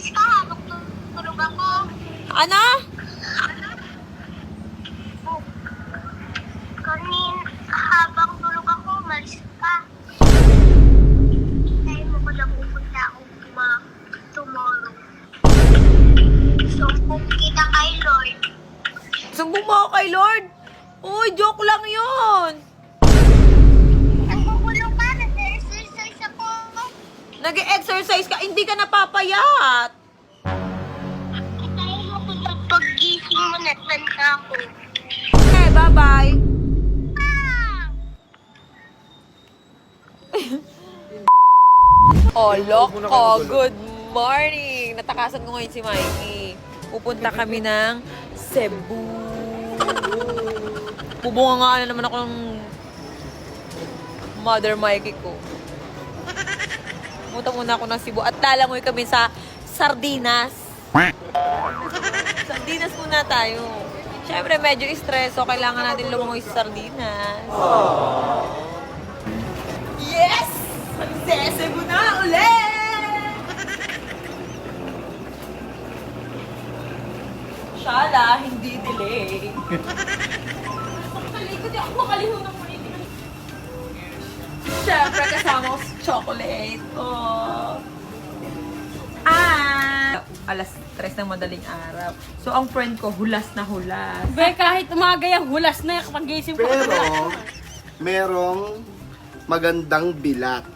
Umalis ka habang tulog ako. Ano? Kanin, habang tulog ako, umalis ka. Tayo mo ko na pupunta ako ma tomorrow. So, kung kita kay Lord, Sumbong mo ako kay Lord. Uy, joke lang yun. Nag-exercise ka, hindi ka napapayat. Tayo mo ko na pag-gising mo, natanda ako. Okay, bye-bye. Ah! Oh, loko. Good morning. Natakasan ko ngayon si Mikey. Pupunta kami ng Cebu. Bubunga nga na naman ako ng mother Mikey ko. Pumunta muna ako ng Cebu at lalangoy kami sa Sardinas. Sardinas muna tayo. Siyempre, medyo stress, so kailangan natin lumangoy sa Sardinas. Yes! Magsesebo na ulit! Shala, hindi delay. Makalikot ako makaliho ng chocolate. Oh. Ah! Alas 3 ng madaling araw. So, ang friend ko, hulas na hulas. Be, kahit umaga yan, hulas na yan kapag gising pa. Pero, merong magandang bilat.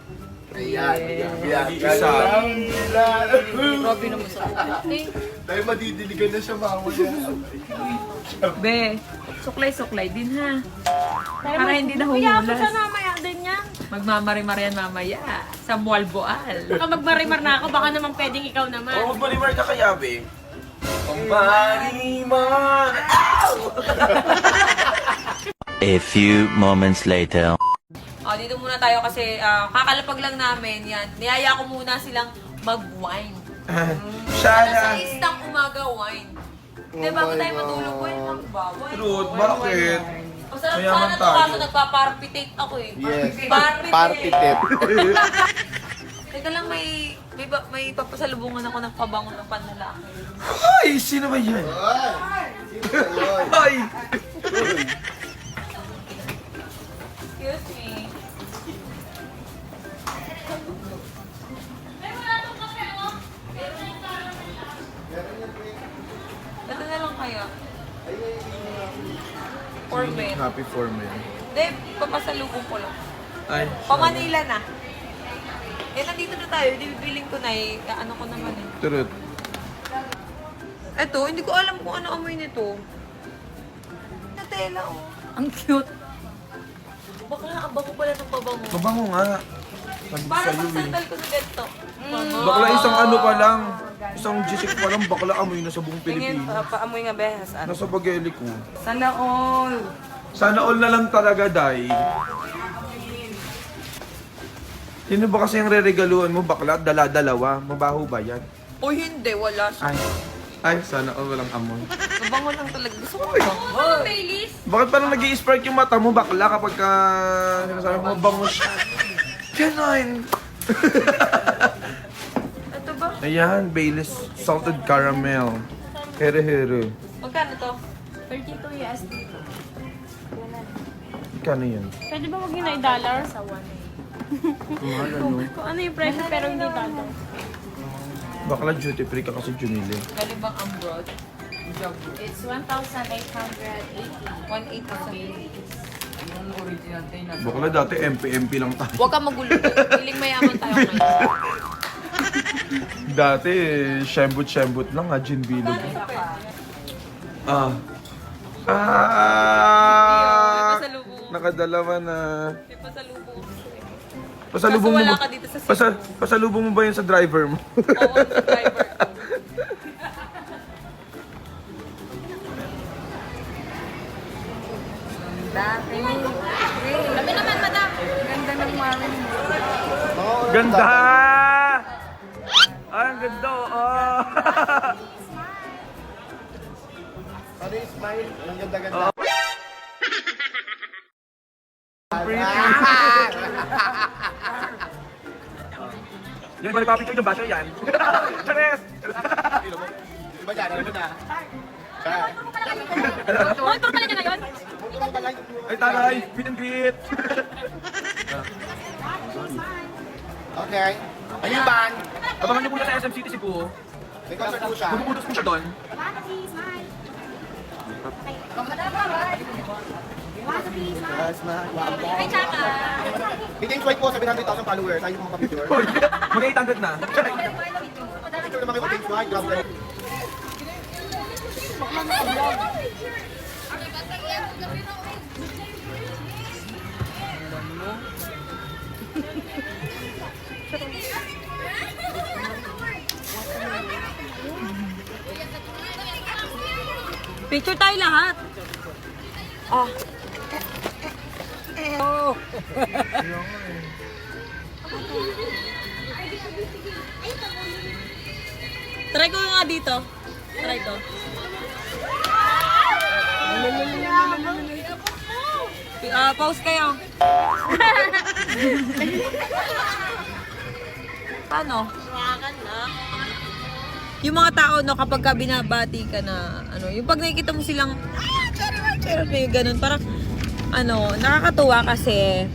Ayan. Ayan. Magandang bilat. Grabe naman sa Dahil madidiligan na siya mamaya. Be, suklay-suklay din ha. Para hindi na Kuya, humulas. sa mamaya din yan. Magmamarimar yan mamaya. Sa Mualboal. Baka magmarimar na ako, baka naman pwedeng ikaw naman. Oo, magmarimar ka kaya, be. Magmarimar! A few moments later. Oh, dito muna tayo kasi ah, kakalapag lang namin yan. Niyaya ko muna silang mag-wine. Siya Alas na. 6 ng umaga wine. Di ba? Bago tayo matulog, wine lang ba? Wine. Truth, wine, bakit? Masarap Mayaman sana to tayo. kaso nagpa-parpitate ako eh. Yes. Parpitate. Party tip. Teka lang, may, may, ba- may papasalubungan ako ng pabango ng panlalaki. Ay, sino ba yan? Ay! Excuse me. Ito na lang kaya. For men. Happy for me. Hindi, papasalubong ko lang. Ay. Pa Manila na. Eh, nandito na tayo. Di bibiling ko na eh. Ano ko naman eh. Truth. Eto, hindi ko alam kung ano amoy nito. Natela oh. Ang cute. Bakla, ang bango pala ng pabango. Mabango nga. Sabi Para sa'yo eh. sandal ko sa ganito. Bakla isang ano pa lang. Isang jisik pa lang, bakla amoy na sa buong Tingin, Pilipinas. paamoy nga behas. Nasa bageli ko. Sana all. Sana all na lang talaga, Day. Sino ba kasi ang re-regaluhan mo, bakla? Dala-dalawa. Mabaho ba yan? O hindi, wala siya. Ay. Ay, sana all walang amoy. Mabango lang talaga. Gusto ko? Oh, Baileys. Bakit parang nag spark yung mata mo, bakla, kapag ka... Sinasabi mo, bango siya. Ganon! Ayan, Baileys Salted Caramel. Here-here. Magkano to? 32 USD. Kano yan? Pwede ba maging na dollar? Sa 1 Mahal ano? Kung ano yung presyo pero hindi dollar. Bakla duty free ka kasi Junile. Galing bang ang broad? It's 1,880. 180 sa Bakla dati MP-MP lang tayo. Huwag ka magulo. Piling mayaman tayo ngayon. Dati, shembut-shembut lang ha, gin bilog. Ah. Ah! Nakadalawa na. Pasalubong. Pasalubong mo wala ba? ka dito sa Cebu. Pasa, pasalubong mo ba yun sa driver mo? Oo, sa driver ko. Sabi naman, madam. Ganda ng mami mo. Ganda! Ang ganda, oh. Ano yung smile? Ang ganda-ganda. Yan, balik papicture yung basher yan. Chares! Diba dyan? Ano na? Oh, tour pala niya ngayon? Ay, taray! Meet and greet! Okay. Ayun ba? Abangan niyo po siya sa SM City Cebu. May concert po siya. Magpuputos po siya doon. Yes, na. Meeting White po, 700,000 followers. Ayaw mo kapicture. Mag-800 na. Picture naman kayo White. Grabe. Picture tayo lahat. Oh. Try ko nga dito. Try ko. Ah, pause kayo. Paano? Yung mga tao, no, kapag ka binabati ka na, ano, yung pag nakikita mo silang, ah, charot, charot, may ganun, parang, ano, nakakatuwa kasi,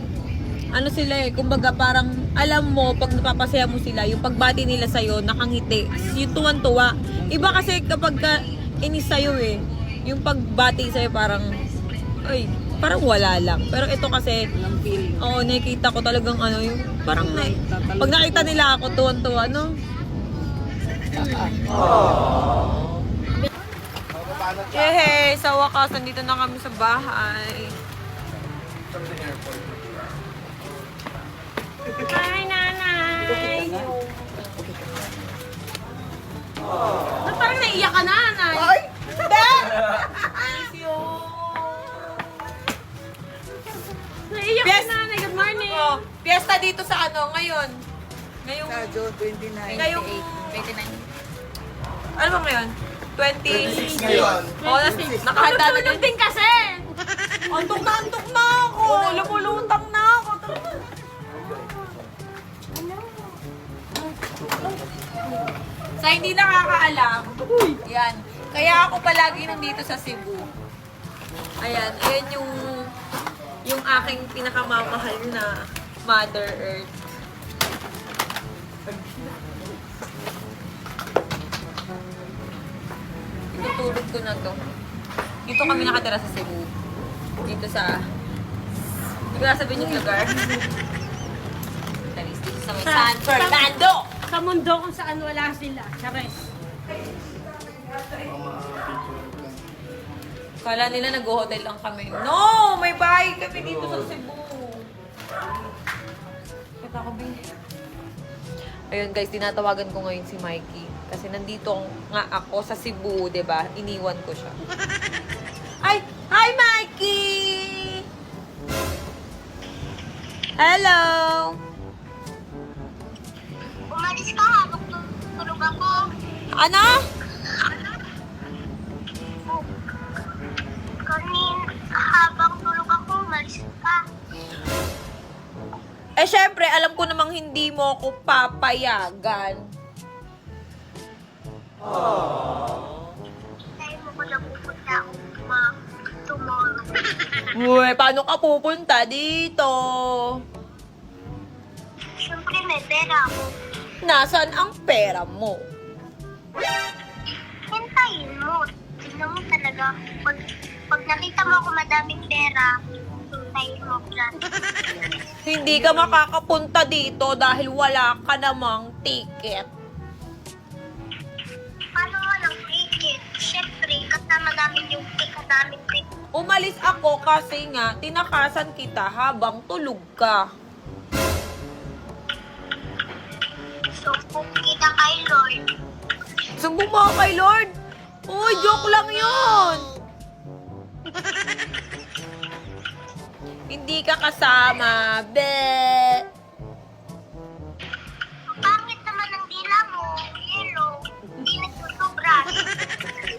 ano sila eh, kumbaga parang, alam mo, pag napapasaya mo sila, yung pagbati nila sa'yo, nakangiti, yung tuwan-tuwa. Iba kasi kapag ka, inis sa'yo eh, yung pagbati sa'yo parang, ay, parang wala lang. Pero ito kasi, oo, nakikita ko talagang ano, yung parang, na, pag nakita nila ako, tuwan-tuwa, no? Yehey! Sa wakas, nandito na kami sa bahay. Hi, nanay! Ba't parang naiyak ka na, nanay? Ay! Naiyak Yes. ka, nanay. Good morning. Piyesta dito sa ano, ngayon. Ngayong, June 29. ngayong, 29. ano ba ngayon? 20? Ngayon. Oh, nas, nakahanda na din. din kasi. Antok na, antok na ako. Lumulutang na ako. Tara na. Sa hindi nakakaalam, yan. Kaya ako palagi nandito sa Cebu. Ayan, ayan yung yung aking pinakamamahal na Mother Earth. Ko na to. Dito kami nakatira sa Cebu. Dito sa... Hindi ko nasabihin yung lugar. Talis, dito sa may San Fernando! Sa mundo kung saan wala sila. Chares. Kala nila nag-hotel lang kami. No! May bahay kami dito sa Cebu. Kita ko, Bin. Ayun guys, tinatawagan ko ngayon si Mikey. Kasi nandito nga ako sa Cebu, 'di ba? Iniwan ko siya. Ay! Hi, Mikey! Hello! Umalis ka tulog ako. Ano? Kanin, habang tulog ako, umalis ka. Eh, syempre, alam ko namang hindi mo ako papayagan. Tayo mo ko pupunta ako ma tomorrow. Uy, paano ka pupunta dito? Siyempre may pera ako. Nasaan ang pera mo? Hintayin mo. Tignan mo talaga. Pag, pag nakita mo ako madaming pera, hintayin mo ako dyan. Hindi ka makakapunta dito dahil wala ka namang ticket. Ticket? Siyempre, kasama namin yung ticket namin ticket. Umalis ako kasi nga tinakasan kita habang tulog ka. So, kung kita kay Lord, Sumbong mo ako kay Lord. Uy, joke lang yun. Hindi ka kasama, be.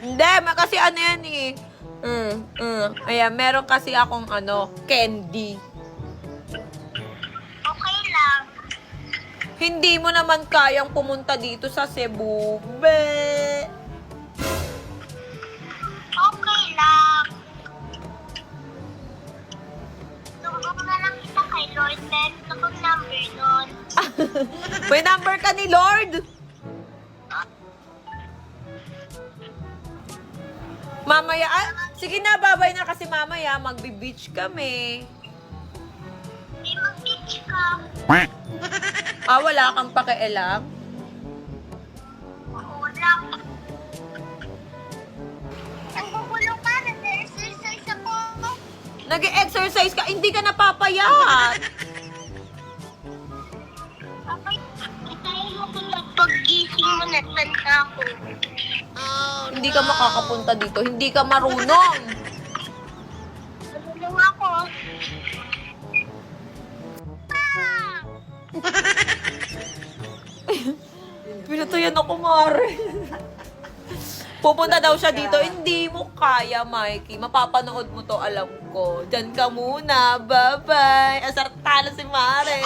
Hindi, ma- kasi ano yan eh. Mm, mm. Ayan, meron kasi akong ano, candy. Okay lang. Hindi mo naman kayang pumunta dito sa Cebu. Be. Okay lang. Sumbong na lang kita kay Lord. Meron akong number nun. May number ka ni Lord? Mamaya, ah, sige na, babay na kasi mamaya, magbi-beach kami. May mag-teach ka. Ah, wala kang pakialam? Oo lang. Nagugulong ka. Nag-exercise ako. Nag-exercise ka, hindi ka napapayat. Okay. Kaya mo kung pag-gising mo, natanda ko. Hindi ka makakapunta dito, hindi ka marunong. Nagulong ako. Pinatuyan ako, Mare. Pupunta daw siya dito. Hindi mo kaya, Mikey. Mapapanood mo to, alam ko. Diyan ka muna. Bye-bye. Asartalo si Mare.